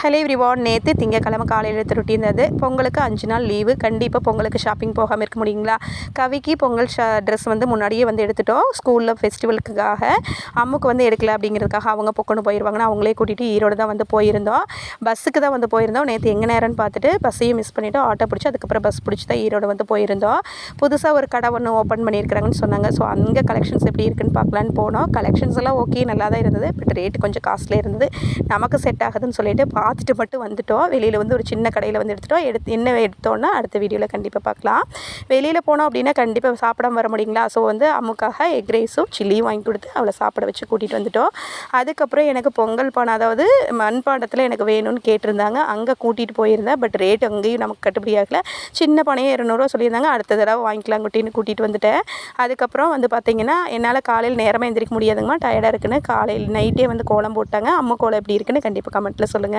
Hello reward நேற்று திங்கக்கிழமை காலையில் எடுத்து ரொட்டி இருந்தது பொங்கலுக்கு அஞ்சு நாள் லீவு கண்டிப்பாக பொங்கலுக்கு ஷாப்பிங் போகாமல் இருக்க முடியுங்களா? கவிக்கு பொங்கல் ஷா ட்ரெஸ் வந்து முன்னாடியே வந்து எடுத்துட்டோம். ஸ்கூலில் ஃபெஸ்டிவலுக்காக அம்முக்கு வந்து எடுக்கல அப்படிங்கிறதுக்காக அவங்க பொக்கணும் போயிடுவாங்கன்னா அவங்களே கூட்டிகிட்டு ஈரோடு தான் வந்து போயிருந்தோம். பஸ்ஸுக்கு தான் வந்து போயிருந்தோம். நேற்று எங்கே நேரம்னு பார்த்துட்டு பஸ்ஸையும் மிஸ் பண்ணிவிட்டு ஆட்டோ பிடிச்சி அதுக்கப்புறம் பஸ் பிடிச்சி தான் ஈரோடு வந்து போயிருந்தோம். புதுசாக ஒரு கடை ஒன்று ஓப்பன் பண்ணியிருக்கிறாங்கன்னு சொன்னாங்க. ஸோ அங்கே கலெக்ஷன்ஸ் எப்படி இருக்குன்னு பார்க்கலான்னு போனோம். கலெக்ஷன்ஸ் எல்லாம் ஓகே நல்லா தான் இருந்தது. பட் ரேட் கொஞ்சம் காஸ்ட்லியாக இருந்தது. நமக்கு செட் ஆகுதுன்னு சொல்லிட்டு பார்த்துட்டு மட்டும் வந்துட்டோம். வெளியில் வந்து ஒரு சின்ன கடையில் வந்து எடுத்துட்டோம். எடுத்து என்ன எடுத்தோன்னா அடுத்த வீடியோவில் கண்டிப்பாக பார்க்கலாம். வெளியில் போனோம் அப்படின்னா கண்டிப்பாக சாப்பிடாம வர முடியுங்களா? ஸோ வந்து அம்முக்காக எக் ரைஸும் சில்லியும் வாங்கி கொடுத்து அவளை சாப்பிட வச்சு கூட்டிகிட்டு வந்துட்டோம். அதுக்கப்புறம் எனக்கு பொங்கல் பானை அதாவது மண்பாண்டத்தில் எனக்கு வேணும்னு கேட்டிருந்தாங்க. அங்கே கூட்டிகிட்டு போயிருந்தேன். பட் ரேட் அங்கேயும் நமக்கு கட்டுப்படி ஆகலை. சின்ன பானையே இரநூறுவா சொல்லியிருந்தாங்க. அடுத்த தடவை வாங்கிக்கலாம் குட்டின்னு கூட்டிகிட்டு வந்துட்டேன். அதுக்கப்புறம் வந்து பார்த்திங்கன்னா என்னால் காலையில் நேரமாக எந்திரிக்க முடியாதுங்கம்மா. டயர்டாக இருக்குன்னு காலையில் நைட்டே வந்து கோலம் போட்டாங்க. அம்மா கோலம் எப்படி இருக்குன்னு கண்டிப்பாக கமெண்ட்டில் சொல்லுங்கள்